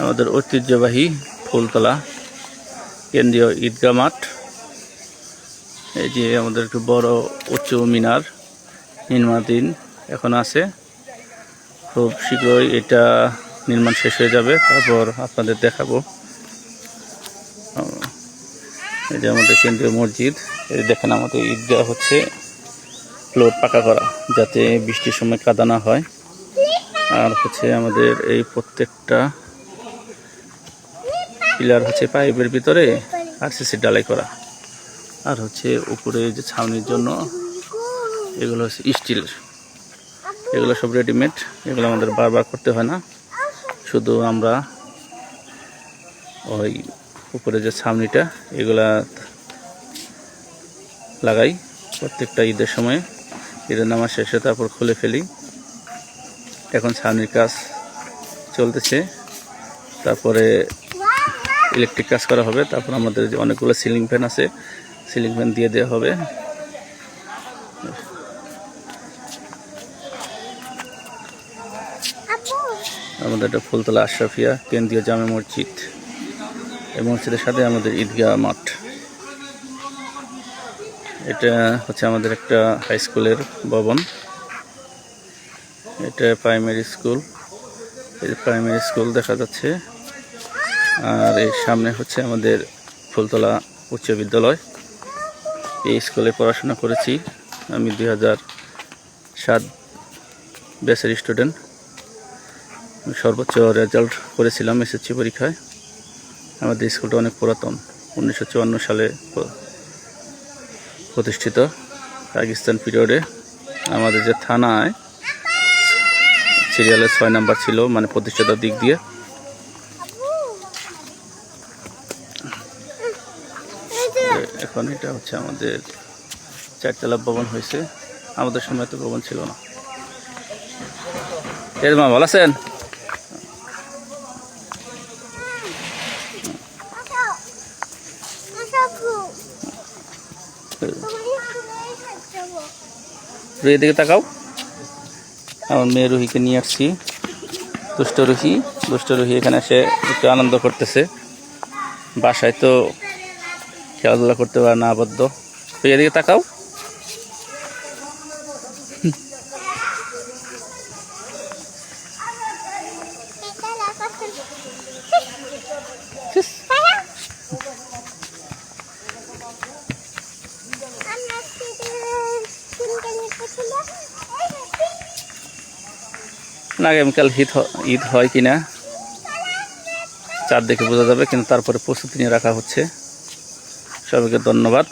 আমাদের ঐতিহ্যবাহী ফুলতলা কেন্দ্রীয় ঈদগা মাঠ। এই যে আমাদের একটু বড় উচ্চ মিনার নির্মাণাধীন এখন আছে। খুব শীঘ্রই এটা নির্মাণ শেষ হয়ে যাবে, তারপর আপনাদের দেখাবো। এই যে আমাদের কেন্দ্রীয় মসজিদ, এই দেখেন আমাদের ঈদগাহ হচ্ছে ফ্লোর পাকা করা, যাতে বৃষ্টির সময় কাদা না হয়। আর হচ্ছে আমাদের এই প্রত্যেকটা পিলার হচ্ছে পাইপের ভিতরে আরসিসি ডালাই করা। আর হচ্ছে উপরে যে ছাউনির জন্য এগুলো হচ্ছে স্টিলের এগুলো সব রেডিমেড এগুলো আমাদের বারবার করতে হয় না। শুধু আমরা ওই উপরে যে ছাউনিটা, এগুলা লাগাই প্রত্যেকটা ঈদের সময়। ঈদের নামাজ শেষে তারপর খুলে ফেলি। এখন ছাউনির কাজ চলতেছে। তারপরে ইলেকট্রিক কাজ করা হবে, তারপর আমাদের যে অনেকগুলো সিলিং ফ্যান আছে সিলিং ফ্যান দিয়ে দেওয়া হবে। আমাদের এটা ফুলতলা আশরাফিয়া, কেন্দ্রীয় জামে মসজিদ, এই মসজিদের সাথে আমাদের ঈদগাহ মাঠ। এটা হচ্ছে আমাদের একটা হাই স্কুলের ভবন। এটা প্রাইমারি স্কুল এই প্রাইমারি স্কুল দেখা যাচ্ছে। আর এর সামনে হচ্ছে আমাদের ফুলতলা উচ্চ বিদ্যালয়। এই স্কুলে পড়াশোনা করেছি আমি দুই হাজার সাত ব্যাচের স্টুডেন্ট। সর্বোচ্চ রেজাল্ট করেছিলাম এসএসসি পরীক্ষায়। আমাদের স্কুলটা অনেক পুরাতন, উনিশশো চুয়ান্ন সালে প্রতিষ্ঠিত পাকিস্তান পিরিয়ডে। আমাদের যে থানায়, সিরিয়ালের ছয় নাম্বার ছিল মানে প্রতিষ্ঠাতার দিক দিয়ে। এখন এটা হচ্ছে আমাদের চারতলা ভবন হয়েছে। আমাদের সময় তো ভবন ছিল না। এর মা, ভালো আছেন? রুহি দিকে তাকাও। আমার মেয়ে রুহিকে নিয়ে আসছি। দুষ্ট রুহি দুষ্ট রুহি এখানে এসে একটু আনন্দ করতেছে। বাসায় তো খেলাধুলা করতে পারে না আবদ্ধ। তুই এদিকে তাকাও। না আগামীকাল ঈদ ঈদ হয় কিনা চারদিকে বোঝা যাবে, কিন্তু তারপরে প্রস্তুতি নিয়ে রাখা হচ্ছে। সবাইকে ধন্যবাদ।